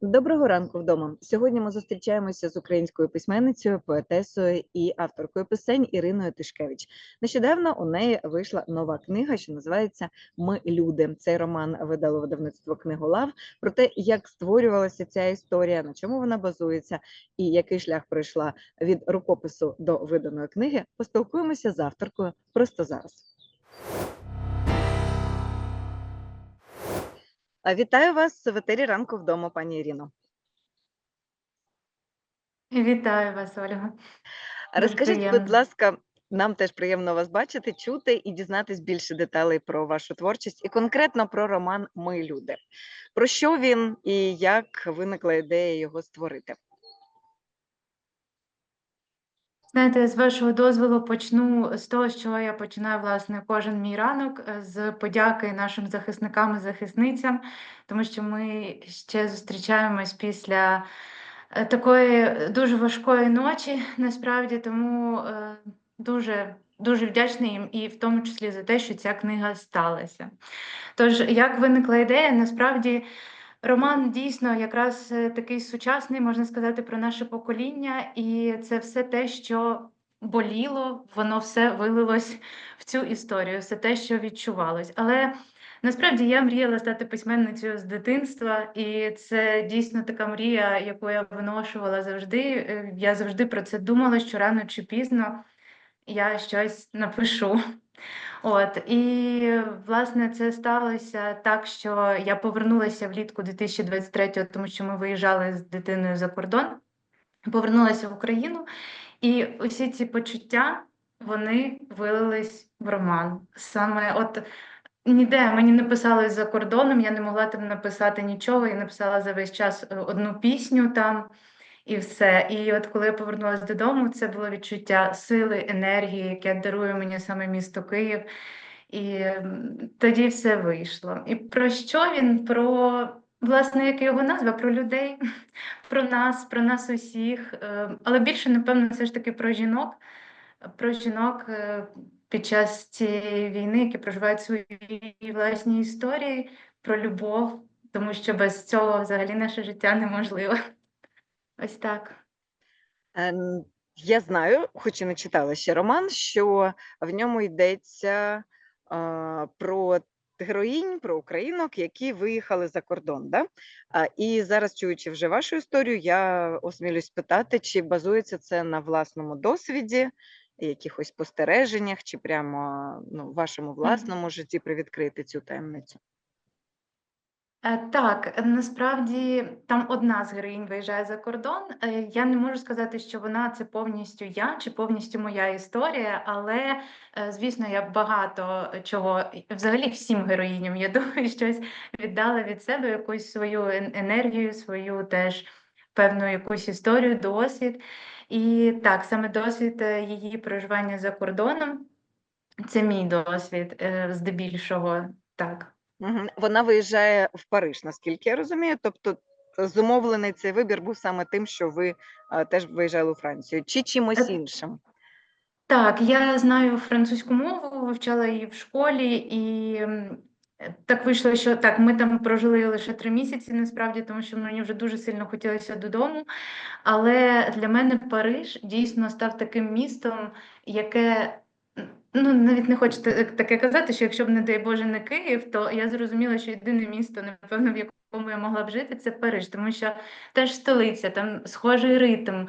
Доброго ранку вдома. Сьогодні ми зустрічаємося з українською письменницею, поетесою і авторкою пісень Іриною Тишкевич. Нещодавно у неї вийшла нова книга, що називається Ми люди. Цей роман видало видавництво книголав про те, як створювалася ця історія, на чому вона базується, і який шлях пройшла від рукопису до виданої книги. Поспілкуємося з авторкою просто зараз. Вітаю вас в етері ранку вдома, пані Іріно. Вітаю вас, Ольга. Розкажіть, будь ласка, нам теж приємно вас бачити, чути і дізнатись більше деталей про вашу творчість і конкретно про роман Ми люди. Про що він і як виникла ідея його створити? Знаєте, з вашого дозволу почну з того, що я починаю власне кожен мій ранок е, з подяки нашим захисникам і захисницям, тому що ми ще зустрічаємось після е, такої дуже важкої ночі, насправді, тому е, дуже, дуже вдячна їм і в тому числі за те, що ця книга сталася. Тож, як виникла ідея, насправді. Роман дійсно якраз е, такий сучасний, можна сказати, про наше покоління, і це все те, що боліло, воно все вилилось в цю історію, все те, що відчувалось. Але насправді я мріяла стати письменницею з дитинства, і це дійсно така мрія, яку я виношувала завжди. Е, Я завжди про це думала, що рано чи пізно я щось напишу. От і власне це сталося так, що я повернулася влітку 2023-го, тому що ми виїжджали з дитиною за кордон, повернулася в Україну, і усі ці почуття вони вилились в роман. Саме от ніде мені не писали за кордоном, я не могла там написати нічого. Я написала за весь час е, одну пісню там. І все. І от коли я повернулася додому, це було відчуття сили, енергії, яке дарує мені саме місто Київ. І тоді все вийшло. І про що він? Про, власне, як його назва, про людей, про нас, про нас усіх. Е, Але більше, напевно, все ж таки про жінок, про жінок е, під час цієї війни, які проживають свої власні історії, про любов, тому що без цього взагалі наше життя неможливе. Ось так. Ем, Я знаю, хоч і не читала ще роман, що в ньому йдеться про героїнь, про українок, які виїхали за кордон. Да? І зараз, чуючи вже вашу історію, я осмілюсь питати, чи базується це на власному досвіді, якихось спостереженнях, чи прямо ну, вашому власному житті привідкрити цю таємницю. Е, Так, насправді там одна з героїнь виїжджає за кордон. Е, Я не можу сказати, що вона це повністю я чи повністю моя історія, але е, звісно, я багато чого взагалі всім героїням, я думаю, щось віддала від себе, якусь свою енергію, свою теж певну якусь історію, досвід. І так, саме досвід її проживання за кордоном, це мій досвід, здебільшого. Так. Вона виїжджає в Париж, наскільки я розумію. Тобто зумовлений цей вибір був саме тим, що ви а, теж виїжджали у Францію, чи чимось Е, іншим? Так, я знаю французьку мову, вивчала її в школі, і е, так вийшло, що так, ми там прожили лише три місяці, насправді, тому що мені вже дуже сильно хотілося додому. Але для мене Париж дійсно став таким містом, яке ну навіть не хочу таке казати, що якщо б не дай Боже не Київ, то я зрозуміла, що єдине місто, напевно, в якому я могла б жити, це Париж, тому що теж столиця, там схожий ритм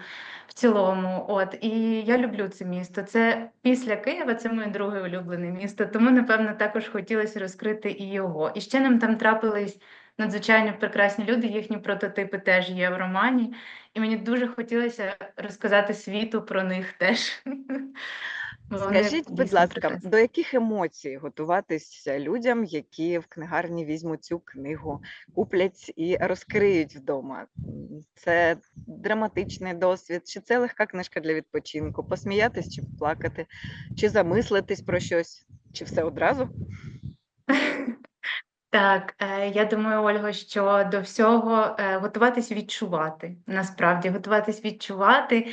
в цілому. От і я люблю це місто. Це після Києва, це моє друге улюблене місто. Тому, напевно, також хотілося розкрити і його. І ще нам там трапились надзвичайно прекрасні люди. Їхні прототипи теж є в романі. І мені дуже хотілося розказати світу про них теж. Скажіть, будь ласка, до яких емоцій готуватися людям, які в книгарні візьмуть цю книгу, куплять і розкриють вдома? Це драматичний досвід, чи це легка книжка для відпочинку? Посміятись чи плакати, чи замислитись про щось, чи все одразу? Так, е, я думаю, Ольга, що до всього е, готуватись відчувати. Насправді, готуватись відчувати.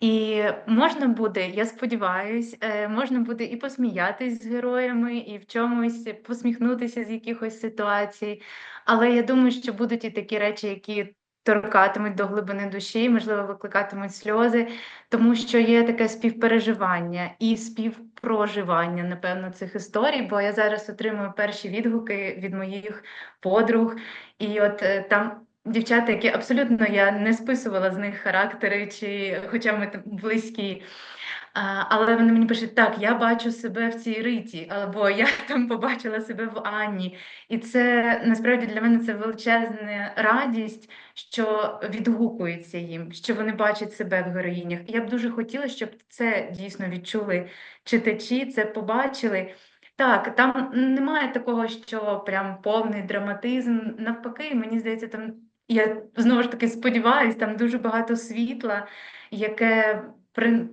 І можна буде, я сподіваюсь, е, можна буде і посміятись з героями, і в чомусь посміхнутися з якихось ситуацій. Але я думаю, що будуть і такі речі, які торкатимуть до глибини душі, можливо, викликатимуть сльози, тому що є таке співпереживання і співпроживання, напевно, цих історій. Бо я зараз отримую перші відгуки від моїх подруг, і от е, там. Дівчата, які абсолютно я не списувала з них характери, чи хоча ми там близькі, але вони мені пишуть, так, я бачу себе в цій риті, або я там побачила себе в Анні. І це насправді для мене це величезна радість, що відгукується їм, що вони бачать себе в героїнях. Я б дуже хотіла, щоб це дійсно відчули читачі, це побачили. Так, там немає такого, що прям повний драматизм. Навпаки, мені здається, там я знову ж таки сподіваюся, там дуже багато світла, яке при...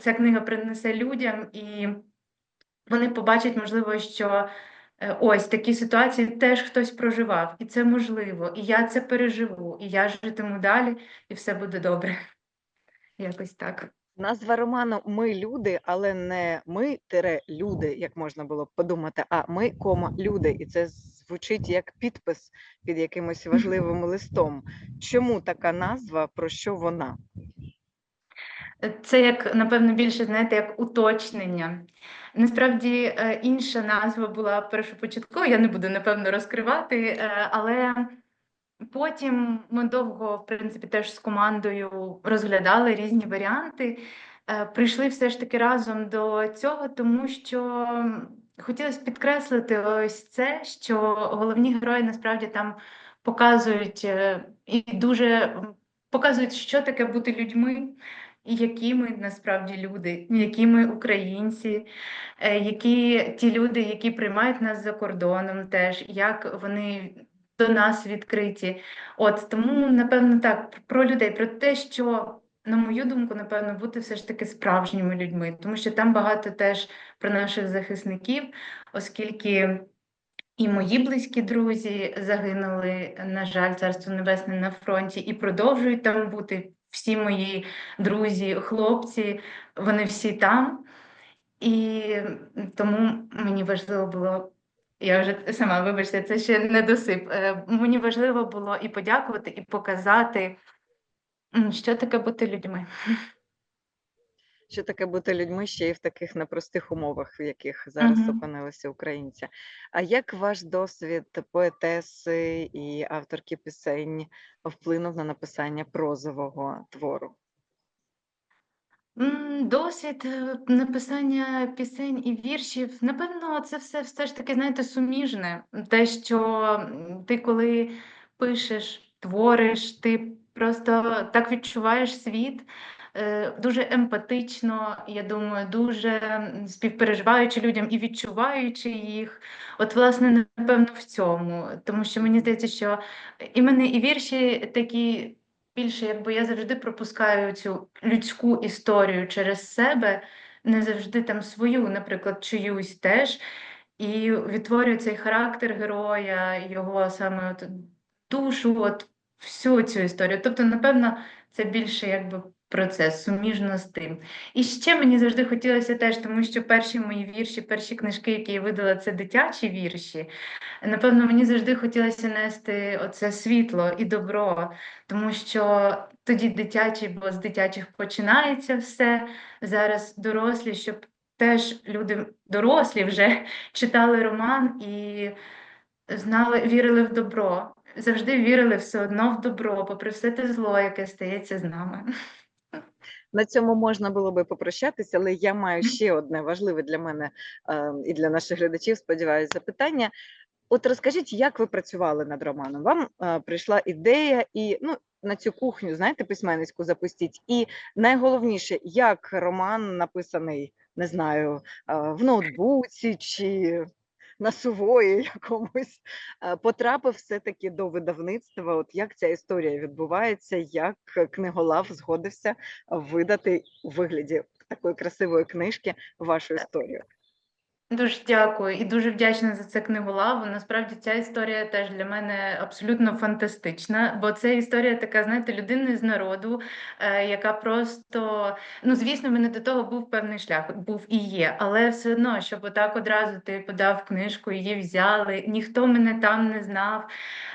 ця книга принесе людям, і вони побачать, можливо, що е, ось такі ситуації теж хтось проживав, і це можливо, і я це переживу, і я житиму далі, і все буде добре. Якось так. Назва роману Ми люди, але не ми тире люди, як можна було б подумати, а ми кома люди. І це звучить як підпис під якимось важливим листом. Чому така назва? Про що вона? Це як, напевно, більше, знаєте, як уточнення. Насправді е, інша назва була першопочатково, я не буду, напевно, розкривати, е, але потім ми довго, в принципі, теж з командою розглядали різні варіанти. Е, Прийшли все ж таки разом до цього, тому що хотілося підкреслити ось це, що головні герої насправді там показують е, і дуже показують, що таке бути людьми. І які ми насправді люди, які ми українці, е, які ті люди, які приймають нас за кордоном, теж як вони до нас відкриті. От тому, напевно, так про людей, про те, що, на мою думку, напевно, бути все ж таки справжніми людьми, тому що там багато теж про наших захисників, оскільки. І мої близькі друзі загинули, на жаль, царство небесне на фронті, і продовжують там бути всі мої друзі, хлопці, вони всі там. І тому мені важливо було, я вже сама, вибачте, це ще не досип. Е, Мені важливо було і подякувати, і показати, що таке бути людьми. Що таке бути людьми ще й в таких непростих умовах, в яких зараз Мгм. опинилися українці? А як ваш досвід поетеси і авторки пісень вплинув на написання прозового твору? Досвід е, написання пісень і віршів, напевно, це все все ж таки, знаєте, суміжне. Те, що ти коли пишеш, твориш, ти просто так відчуваєш світ, е, дуже емпатично, я думаю, дуже співпереживаючи людям і відчуваючи їх. От, власне, напевно, в цьому. Тому що мені здається, що і мене і вірші такі більше, якби я завжди пропускаю цю людську історію через себе, не завжди там свою, наприклад, чиюсь теж, і відтворюю цей характер героя, його саме от душу, от всю цю історію. Тобто, напевно, це більше якби процес суміжно з тим. І ще мені завжди хотілося теж, тому що перші мої вірші, перші книжки, які я видала, це дитячі вірші. Напевно, мені завжди хотілося нести оце світло і добро, тому що тоді дитячі, бо з дитячих починається все. Зараз дорослі, щоб теж люди дорослі вже читали роман і знали, вірили в добро. Завжди вірили все одно в добро, попри все те зло, яке стається з нами. На цьому можна було би попрощатися, але я маю ще одне важливе для мене е, і для наших глядачів, сподіваюся, запитання. От розкажіть, як ви працювали над романом? Вам е, прийшла ідея і ну, на цю кухню, знаєте, письменницьку запустіть. І найголовніше, як роман написаний, не знаю, е, в ноутбуці чи на сувої якомусь, е, потрапив все-таки до видавництва. От як ця історія відбувається, як книголав згодився видати у вигляді такої красивої книжки вашу історію? Дуже дякую і дуже вдячна за це книголаву. Насправді ця історія теж для мене абсолютно фантастична, бо це історія така, знаєте, людини з народу, е, яка просто, ну звісно, в мене до того був певний шлях, був і є, але все одно, щоб отак одразу ти подав книжку, її взяли, ніхто мене там не знав.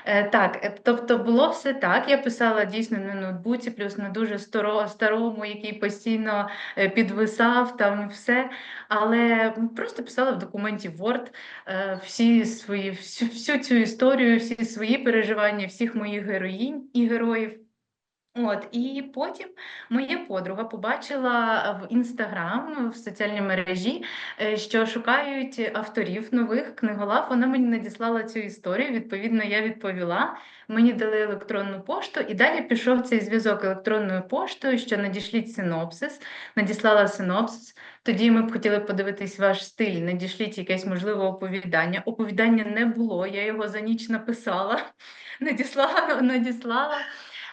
Е, так, е, тобто було все так. Я писала дійсно на ноутбуці, плюс на дуже старо, старому, який постійно підвисав там все. Але просто писала в документі Word е, всі свої, всю, всю цю історію, всі свої переживання, всіх моїх героїнь і героїв. От, і потім моя подруга побачила в інстаграм в соціальній мережі, е, що шукають авторів нових книголав. Вона мені надіслала цю історію. Відповідно, я відповіла. Мені дали електронну пошту, і далі пішов цей зв'язок електронною поштою, що надішліть синопсис, надіслала синопсис. Тоді ми б хотіли подивитись ваш стиль, надішліть якесь можливе оповідання. Оповідання не було, я його за ніч написала, надіслала, надіслала.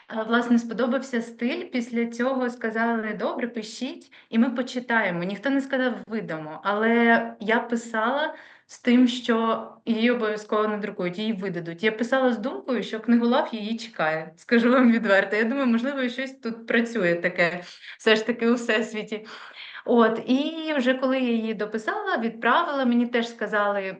А, Власне, сподобався стиль. Після цього сказали: добре, пишіть, і ми почитаємо. Ніхто не сказав видамо, але я писала з тим, що її обов'язково надрукують, її видадуть. Я писала з думкою, що книголав її чекає. Скажу вам відверто. Я думаю, можливо, щось тут працює таке, все ж таки у всесвіті. От, і вже коли я її дописала, відправила, мені теж сказали,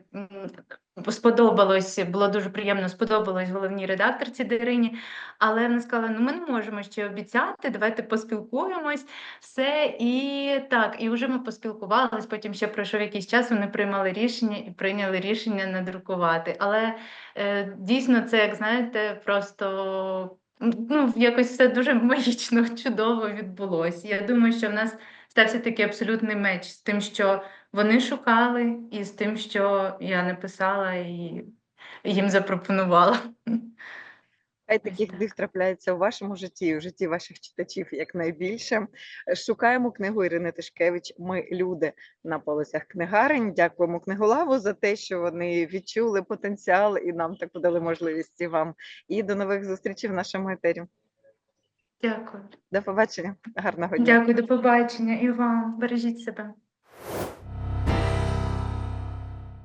сподобалось, було дуже приємно, сподобалось головній редакторці Дарині, але вона сказала: ну ми не можемо ще обіцяти, давайте поспілкуємось, все. І так, і вже ми поспілкувались, потім ще пройшов якийсь час, вони приймали рішення і прийняли рішення надрукувати. Але е, дійсно, це, як знаєте, просто ну, якось все дуже магічно, чудово відбулося. Я думаю, що в нас стався такий абсолютний меч з тим, що вони шукали, і з тим, що я написала і їм запропонувала. Хай таких так. див трапляється у вашому житті, в житті ваших читачів якнайбільше. Шукаємо книгу Ірини Тишкевич. Ми люди на полицях книгарень. Дякуємо книголаву за те, що вони відчули потенціал і нам таку дали можливість і вам. І до нових зустрічей в нашому етері. Дякую. До побачення. Гарного дня. Дякую, до побачення і вам. Бережіть себе.